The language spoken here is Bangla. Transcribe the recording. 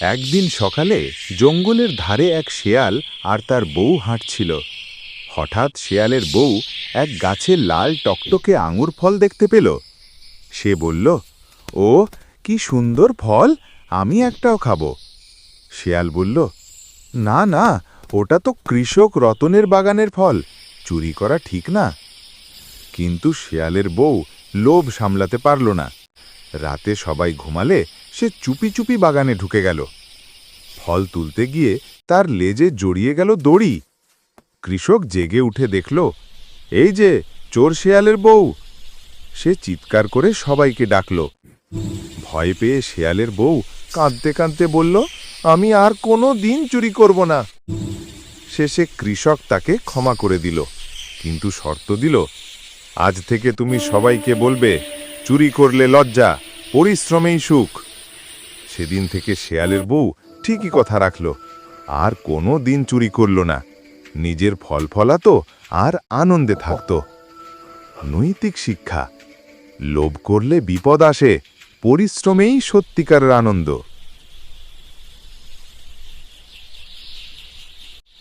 একদিন সকালে জঙ্গলের ধারে এক শেয়াল আর তার বউ হাঁটছিল। হঠাৎ শেয়ালের বউ এক গাছে লাল টকটকে আঙুর ফল দেখতে পেল। সে বলল, ও, কি সুন্দর ফল, আমি একটাও খাব। শেয়াল বলল, না না, ওটা তো কৃষক রতনের বাগানের ফল, চুরি করা ঠিক না। কিন্তু শেয়ালের বউ লোভ সামলাতে পারল না। রাতে সবাই ঘুমালে সে চুপি চুপি বাগানে ঢুকে গেল। ফল তুলতে গিয়ে তার লেজে জড়িয়ে গেল দড়ি। কৃষক জেগে উঠে দেখল, এই যে, চোর শেয়ালের বউ। সে চিৎকার করে সবাইকে ডাকল। ভয় পেয়ে শেয়ালের বউ কাঁদতে কাঁদতে বলল, আমি আর কোনো দিন চুরি করব না। শেষে কৃষক তাকে ক্ষমা করে দিল, কিন্তু শর্ত দিল, আজ থেকে তুমি সবাইকে বলবে, চুরি করলে লজ্জা, পরিশ্রমেই সুখ। সেদিন থেকে শেয়ালের বউ ঠিকই কথা রাখল। আর কোনো দিন চুরি করল না। নিজের ফল ফলাতো আর আনন্দে থাকত। নৈতিক শিক্ষা। লোভ করলে বিপদ আসে, পরিশ্রমেই সত্যিকারের আনন্দ।